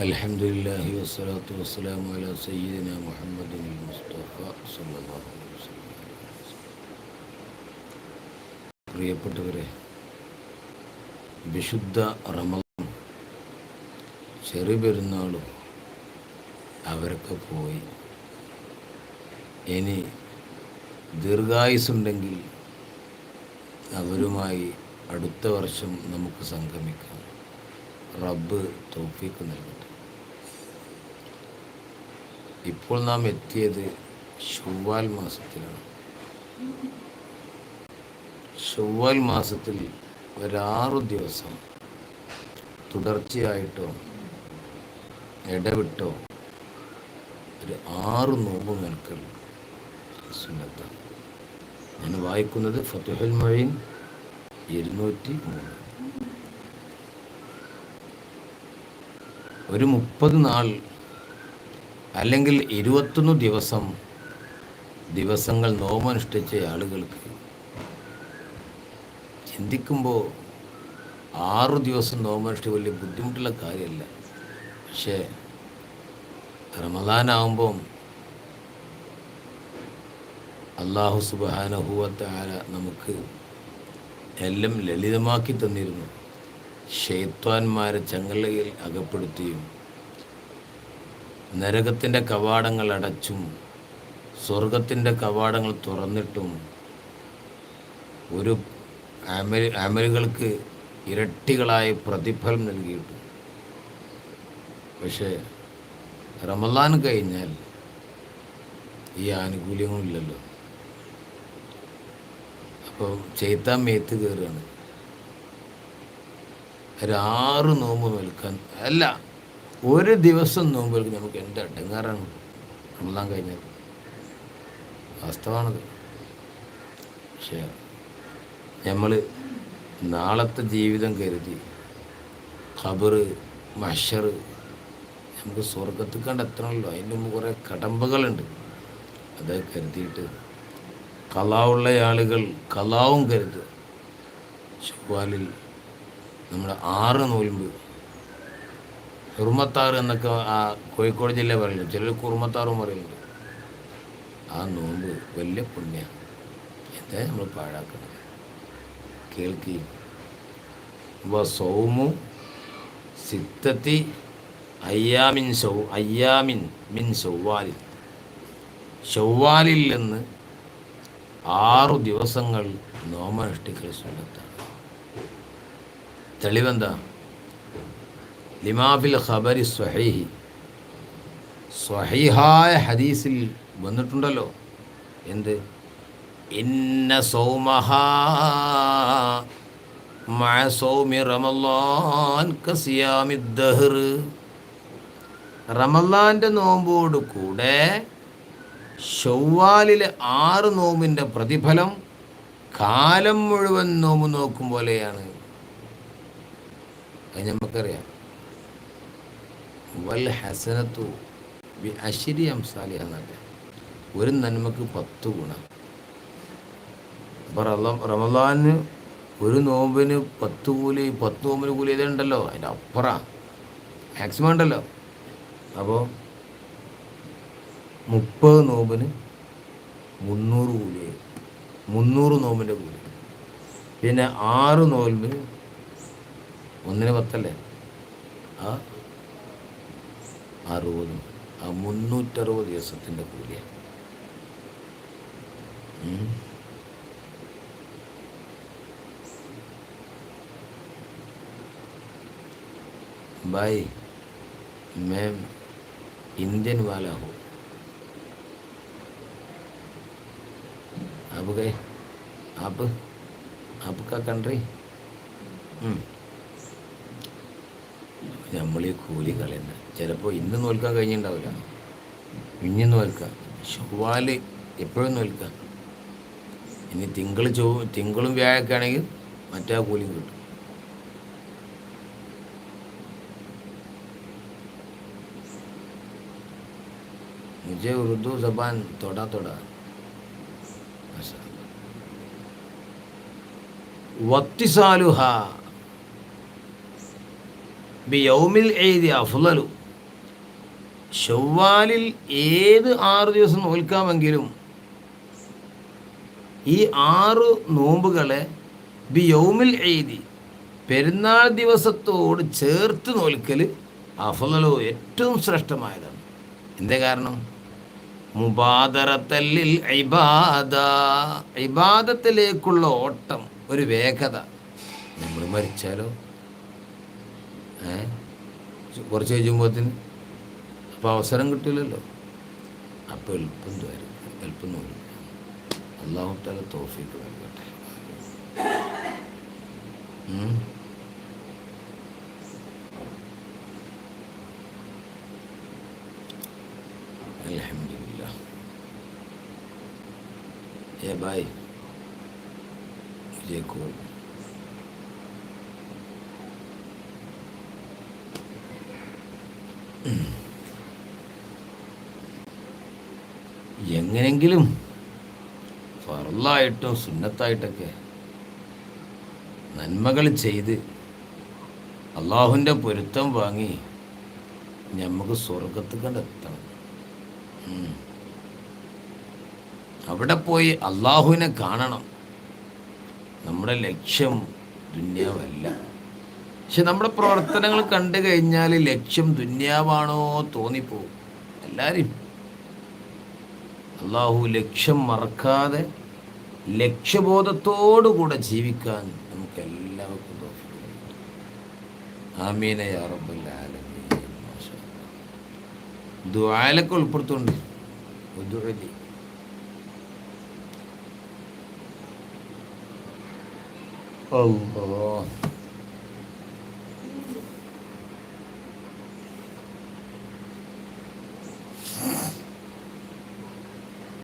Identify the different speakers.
Speaker 1: الحمد لله والصلاة والسلام على سيدنا محمد المصطفى صلى الله عليه وسلم പ്രിയപ്പെട്ടവരെ വിശുദ്ധ റമദാൻ ചെറു പെരുന്നാളും അവരൊക്കെ പോയി ഇനി ദീർഘായുസുണ്ടെങ്കിൽ അവരുമായി അടുത്ത വർഷം നമുക്ക് സംഗമിക്കാം റബ്ബ് തോഫിക്ക് നൽകട്ടെ. ഇപ്പോൾ നാം എത്തിയത് ഷവ്വാൽ മാസത്തിലാണ്. ഷവ്വാൽ മാസത്തിൽ ഒരാറു ദിവസം തുടർച്ചയായിട്ടോ ഇടവിട്ടോ ഒരു ആറ് നോമ്പ് നിൽക്കൽ സുന്നത്താണ്. ഞാൻ വായിക്കുന്നത് ഫത്തുഹൽ മൊഴീൻ ഇരുന്നൂറ്റി മൂന്ന് ഒരു മുപ്പത് നാൾ അല്ലെങ്കിൽ ഇരുപത്തൊന്ന് ദിവസം ദിവസങ്ങൾ നോമനുഷ്ഠിച്ച ആളുകൾക്ക് ചിന്തിക്കുമ്പോൾ ആറു ദിവസം നോമനുഷ്ഠി വലിയ ബുദ്ധിമുട്ടുള്ള കാര്യമല്ല. പക്ഷേ റമദാനാവുമ്പം അള്ളാഹു സുബാനഹുവത്താല നമുക്ക് എല്ലാം ലളിതമാക്കി തന്നിരുന്നു. ഷെയ്ത്വാന്മാരെ ചങ്ങലയിൽ അകപ്പെടുത്തിയും നരകത്തിന്റെ കവാടങ്ങൾ അടച്ചും സ്വർഗത്തിന്റെ കവാടങ്ങൾ തുറന്നിട്ടും ഒരു അമൽ അമലുകൾക്ക് ഇരട്ടികളായ പ്രതിഫലം നൽകിയിട്ടു. പക്ഷേ റമദാൻ കഴിഞ്ഞാൽ ഈ ആനുകൂല്യങ്ങളില്ലല്ലോ. അപ്പോൾ ചെയ്ത്താൻ മേത്ത് കയറുകയാണ്. ഒരാറ് നോമ്പ് നിൽക്കാൻ അല്ല ഒരു ദിവസം നോമ്പ് നിൽക്കുന്ന നമുക്ക് എന്റെ അടങ്ങാറാണ്? റമദാൻ കഴിഞ്ഞത് വാസ്തവാണത്. പക്ഷേ നമ്മൾ നാളത്തെ ജീവിതം കരുതി ഖബറ് മഷർ നമുക്ക് സ്വർഗത്തിൽ കണ്ടെത്തണമല്ലോ അതിന്റെ മുമ്പ് കുറേ കടമ്പകളുണ്ട്. അത് കരുതിയിട്ട് കലാവുള്ള ആളുകൾ കലാവും കരുതുക. ചൊവ്വാലിൽ നമ്മുടെ ആറ് നോയമ്പ് കുറുമത്താറ് എന്നൊക്കെ ആ കോഴിക്കോട് ജില്ല പറയുന്നത് ചിലർ കുറുമത്താറും പറയുന്നുണ്ട്. ആ നോമ്പ് വലിയ പുണ്യമാണ് എന്താ നമ്മൾ പാഴാക്കുന്നത്? കേൾക്കി സൗമു സിത്തത്തി അയ്യാമിൻ സൗ അയ്യാമിൻ മിൻ ചൊവ്വാലിൽ ചൊവ്വാലിൽ നിന്ന് ആറു ദിവസങ്ങൾ നോമനുഷ്ഠിക്കൽ സുന്നത്താണ്. തെളിവെന്താ? ലിമാബിൽ ഖബരി സ്വഹീഹി സ്വഹീഹായ ഹദീസിൽ വന്നിട്ടുണ്ടല്ലോ. എന്ത്? ഇന്ന സൗമഹ റമളാൻ കസിയാമി ദഹർ. റമല്ലാന്റെ നോമ്പോട് കൂടെ ഷവ്വാലിലെ ആറ് നോമ്പിന്റെ പ്രതിഫലം കാലം മുഴുവൻ നോമ്പ് നോക്കും പോലെയാണ്. അത് നമുക്കറിയാം വൽ ഹസനത്തു ബി അഷിരി അംസാലി എന്നല്ല ഒരു നന്മക്ക് പത്ത് ഗുണം. അപ്പോൾ റമ റമദാന് ഒരു നോമ്പിന് പത്ത് കൂലി പത്ത് നോമ്പിന് കൂലി ഇതുണ്ടല്ലോ അതിന്റെ അപ്പുറം. മാക്സിമം ഉണ്ടല്ലോ. അപ്പോൾ മുപ്പത് നോമ്പിന് മുന്നൂറ് കൂലി. മുന്നൂറ് നോമ്പിന്റെ കൂലി. പിന്നെ ആറ് നോമ്പിന് ഒന്നിന് പത്തല്ലേ ആ അറുപതും ആ മുന്നൂറ്ററുപത് ദിവസത്തിൻ്റെ കൂലിയാണ് ഉം. भाई मैं इंडियन वाला हूँ आप गए आप आपका कंट्री നമ്മൾ ഈ കൂലി കളയുന്ന ചിലപ്പോൾ ഇന്ന് നോൽക്കാൻ കഴിഞ്ഞിട്ടുണ്ടാവില്ല ഇനി നോൽക്കാം ചൊവ്വാല് എപ്പോഴും നോൽക്കാം ഇനി തിങ്കൾ ചൊവ്വ തിങ്കളും വ്യാഴൊക്കെ ആണെങ്കിൽ മറ്റേ കൂലിയും കിട്ടും मुझे उर्दू जबान थोड़ा थोड़ा വത്തിസാലുഹ ബി യൗമിൽ എഴുതി അഫ്ലലു. ചൊവ്വാലിൽ ഏത് ആറ് ദിവസം നോൽക്കാമെങ്കിലും ഈ ആറ് നോമ്പുകളെ ബി യൗമിൽ എഴുതി പെരുന്നാൾ ദിവസത്തോട് ചേർത്ത് നോൽക്കൽ അഫലോ ഏറ്റവും ശ്രേഷ്ഠമായതാണ്. എന്തേ കാരണം? മുബാദറത്തല്ലിൽ ഇബാദ. ഇബാദത്തിലേക്കുള്ള ഓട്ടം ഒരു വേഗത. നമ്മൾ മരിച്ചാലോ? കുറച്ച് കഴിയുമ്പോഴത്തേന് അപ്പോൾ അവസരം കിട്ടില്ലല്ലോ. അപ്പോൾ എളുപ്പം വരും എളുപ്പം നോക്കും അള്ളാഹുട്ടാല തോഫിക്ക് നൽകട്ടെ. ഏ ബായ്. വിജയ് എങ്ങനെങ്കിലും ഫറലായിട്ടും സുന്നത്തായിട്ടൊക്കെ നന്മകൾ ചെയ്ത് അള്ളാഹുവിന്റെ പൊരുത്തം വാങ്ങി നമുക്ക് സ്വർഗത്ത് കണ്ടെത്തണം. അവിടെ പോയി അള്ളാഹുവിനെ കാണണം. നമ്മുടെ ലക്ഷ്യം ദുന്യാവല്ല. പക്ഷെ നമ്മുടെ പ്രവർത്തനങ്ങൾ കണ്ടു കഴിഞ്ഞാൽ ലക്ഷ്യം ദുന്യാവാണോ തോന്നിപ്പോകും. എല്ലാവരും അള്ളാഹു ലക്ഷ്യം മറക്കാതെ ലക്ഷ്യബോധത്തോടുകൂടെ ജീവിക്കാൻ നമുക്ക് എല്ലാവർക്കും ദുആലൊക്കെ ഉൾപ്പെടുത്തുണ്ട് ഉദ്ഉലി. അല്ലാഹ്.